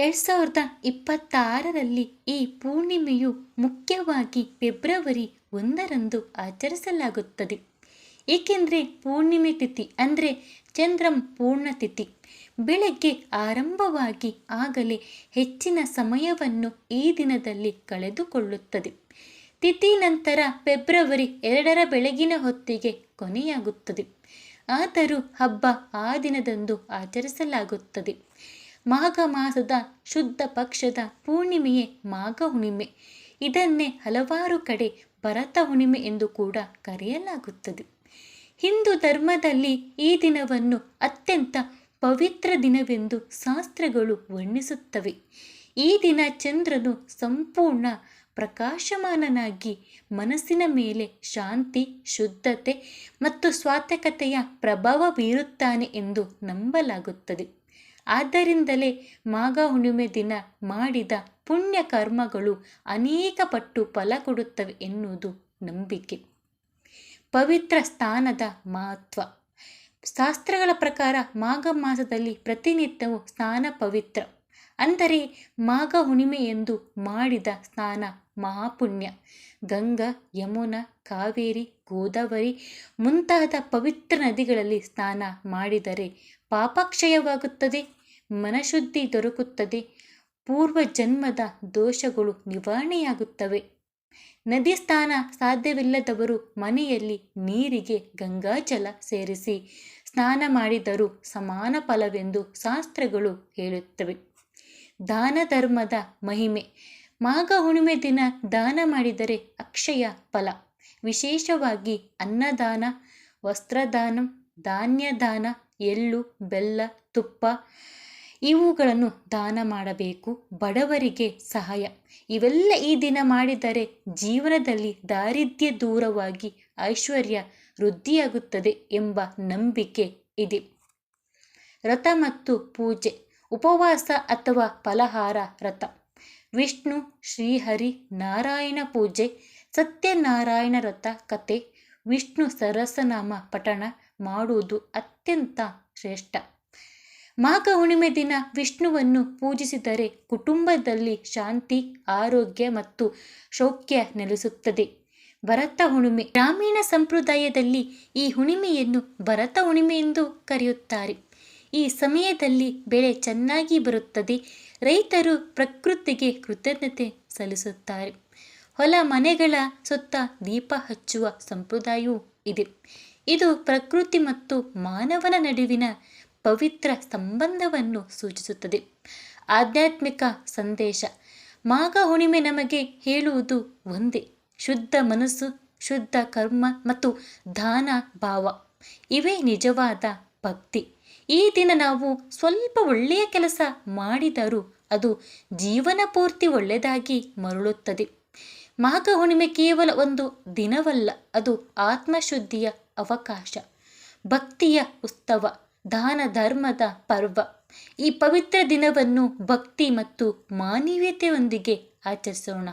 ಎರಡು ಸಾವಿರದ ಇಪ್ಪತ್ತಾರರಲ್ಲಿ ಈ ಪೂರ್ಣಿಮೆಯು ಮುಖ್ಯವಾಗಿ ಫೆಬ್ರವರಿ ಒಂದರಂದು ಆಚರಿಸಲಾಗುತ್ತದೆ. ಏಕೆಂದರೆ ಪೂರ್ಣಿಮೆ ತಿಥಿ ಅಂದರೆ ಚಂದ್ರಂ ಪೂರ್ಣ ತಿಥಿ. ಬೆಳಗ್ಗೆ ಆರಂಭವಾಗಿ ಆಗಲೇ ಹೆಚ್ಚಿನ ಸಮಯವನ್ನು ಈ ದಿನದಲ್ಲಿ ಕಳೆದುಕೊಳ್ಳುತ್ತದೆ. ತಿಥಿ ನಂತರ ಫೆಬ್ರವರಿ ಎರಡರ ಬೆಳಗಿನ ಹೊತ್ತಿಗೆ ಕೊನೆಯಾಗುತ್ತದೆ. ಆದರೂ ಹಬ್ಬ ಆ ದಿನದಂದು ಆಚರಿಸಲಾಗುತ್ತದೆ. ಮಾಘ ಮಾಸದ ಶುದ್ಧ ಪಕ್ಷದ ಪೂರ್ಣಿಮೆಯೇ ಮಾಘ ಹುಣ್ಣಿಮೆ. ಇದನ್ನೇ ಹಲವಾರು ಕಡೆ ಭರತ ಹುಣ್ಣಿಮೆ ಎಂದು ಕೂಡ ಕರೆಯಲಾಗುತ್ತದೆ. ಹಿಂದೂ ಧರ್ಮದಲ್ಲಿ ಈ ದಿನವನ್ನು ಅತ್ಯಂತ ಪವಿತ್ರ ದಿನವೆಂದು ಶಾಸ್ತ್ರಗಳು ವರ್ಣಿಸುತ್ತವೆ. ಈ ದಿನ ಚಂದ್ರನು ಸಂಪೂರ್ಣ ಪ್ರಕಾಶಮಾನನಾಗಿ ಮನಸ್ಸಿನ ಮೇಲೆ ಶಾಂತಿ, ಶುದ್ಧತೆ ಮತ್ತು ಸ್ವಾತಕತೆಯ ಪ್ರಭಾವ ಬೀರುತ್ತಾನೆ ಎಂದು ನಂಬಲಾಗುತ್ತದೆ. ಆದ್ದರಿಂದಲೇ ಮಾಘ ಹುಣ್ಣಿಮೆ ದಿನ ಮಾಡಿದ ಪುಣ್ಯ ಕರ್ಮಗಳು ಅನೇಕ ಪಟ್ಟು ಫಲ ಕೊಡುತ್ತವೆ ಎನ್ನುವುದು ನಂಬಿಕೆ. ಪವಿತ್ರ ಸ್ಥಾನದ ಮಹತ್ವ. ಶಾಸ್ತ್ರಗಳ ಪ್ರಕಾರ ಮಾಘ ಮಾಸದಲ್ಲಿ ಪ್ರತಿನಿತ್ಯವೂ ಸ್ನಾನ ಪವಿತ್ರ. ಅಂದರೆ ಮಾಘ ಹುಣ್ಣಿಮೆ ಎಂದು ಮಾಡಿದ ಸ್ನಾನ ಮಹಾಪುಣ್ಯ. ಗಂಗಾ, ಯಮುನಾ, ಕಾವೇರಿ, ಗೋದಾವರಿ ಮುಂತಾದ ಪವಿತ್ರ ನದಿಗಳಲ್ಲಿ ಸ್ನಾನ ಮಾಡಿದರೆ ಪಾಪಕ್ಷಯವಾಗುತ್ತದೆ. ಮನಶುದ್ಧಿ ದೊರಕುತ್ತದೆ. ಪೂರ್ವ ಜನ್ಮದ ದೋಷಗಳು ನಿವಾರಣೆಯಾಗುತ್ತವೆ. ನದಿ ಸ್ನಾನ ಸಾಧ್ಯವಿಲ್ಲದವರು ಮನೆಯಲ್ಲಿ ನೀರಿಗೆ ಗಂಗಾಜಲ ಸೇರಿಸಿ ಸ್ನಾನ ಮಾಡಿದರೂ ಸಮಾನ ಫಲವೆಂದು ಶಾಸ್ತ್ರಗಳು ಹೇಳುತ್ತವೆ. ದಾನ ಧರ್ಮದ ಮಹಿಮೆ. ಮಾಘ ಹುಣ್ಣಿಮೆ ದಿನ ದಾನ ಮಾಡಿದರೆ ಅಕ್ಷಯ ಫಲ. ವಿಶೇಷವಾಗಿ ಅನ್ನದಾನ, ವಸ್ತ್ರದಾನ, ಧಾನ್ಯದಾನ, ಎಳ್ಳು, ಬೆಲ್ಲ, ತುಪ್ಪ ಇವುಗಳನ್ನು ದಾನ ಮಾಡಬೇಕು, ಬಡವರಿಗೆ ಸಹಾಯ. ಇವೆಲ್ಲ ಈ ದಿನ ಮಾಡಿದರೆ ಜೀವನದಲ್ಲಿ ದಾರಿದ್ರ್ಯ ದೂರವಾಗಿ ಐಶ್ವರ್ಯ ವೃದ್ಧಿಯಾಗುತ್ತದೆ ಎಂಬ ನಂಬಿಕೆ ಇದೆ. ರಥ ಮತ್ತು ಪೂಜೆ, ಉಪವಾಸ ಅಥವಾ ಫಲಹಾರ ರಥ. ವಿಷ್ಣು, ಶ್ರೀಹರಿ, ನಾರಾಯಣ ಪೂಜೆ, ಸತ್ಯನಾರಾಯಣ ರಥ ಕತೆ, ವಿಷ್ಣು ಸರಸನಾಮ ಪಠಣ ಮಾಡುವುದು ಅತ್ಯಂತ ಶ್ರೇಷ್ಠ. ಮಾಘ ಹುಣ್ಣಿಮೆ ದಿನ ವಿಷ್ಣುವನ್ನು ಪೂಜಿಸಿದರೆ ಕುಟುಂಬದಲ್ಲಿ ಶಾಂತಿ, ಆರೋಗ್ಯ ಮತ್ತು ಶೌಖ್ಯ ನೆಲೆಸುತ್ತದೆ. ಭರತ ಹುಣಿಮೆ ಗ್ರಾಮೀಣ ಸಂಪ್ರದಾಯದಲ್ಲಿ ಈ ಹುಣ್ಣಿಮೆಯನ್ನು ಭರತ ಹುಣ್ಣಿಮೆ ಎಂದು ಕರೆಯುತ್ತಾರೆ. ಈ ಸಮಯದಲ್ಲಿ ಬೆಳೆ ಚೆನ್ನಾಗಿ ಬರುತ್ತದೆ, ರೈತರು ಪ್ರಕೃತಿಗೆ ಕೃತಜ್ಞತೆ ಸಲ್ಲಿಸುತ್ತಾರೆ. ಹೊಲ ಮನೆಗಳ ಸುತ್ತ ದೀಪ ಹಚ್ಚುವ ಸಂಪ್ರದಾಯವೂ ಇದೆ. ಇದು ಪ್ರಕೃತಿ ಮತ್ತು ಮಾನವನ ನಡುವಿನ ಪವಿತ್ರ ಸಂಬಂಧವನ್ನು ಸೂಚಿಸುತ್ತದೆ. ಆಧ್ಯಾತ್ಮಿಕ ಸಂದೇಶ. ಮಾಘ ಹುಣಿಮೆ ನಮಗೆ ಹೇಳುವುದು ಒಂದೇ. ಶುದ್ಧ ಮನಸ್ಸು, ಶುದ್ಧ ಕರ್ಮ ಮತ್ತು ದಾನ ಭಾವ. ಇವೇ ನಿಜವಾದ ಭಕ್ತಿ. ಈ ದಿನ ನಾವು ಸ್ವಲ್ಪ ಒಳ್ಳೆಯ ಕೆಲಸ ಮಾಡಿದರೂ ಅದು ಜೀವನ ಪೂರ್ತಿ ಒಳ್ಳೆಯದಾಗಿ ಮರಳುತ್ತದೆ. ಮಾಘ ಹುಣಿಮೆ ಕೇವಲ ಒಂದು ದಿನವಲ್ಲ, ಅದು ಆತ್ಮಶುದ್ಧಿಯ ಅವಕಾಶ. ಭಕ್ತಿಯ ಉತ್ಸವ. ದಾನ ಧರ್ಮದ ಪರ್ವ. ಈ ಪವಿತ್ರ ದಿನವನ್ನು ಭಕ್ತಿ ಮತ್ತು ಮಾನವೀಯತೆಯೊಂದಿಗೆ ಆಚರಿಸೋಣ.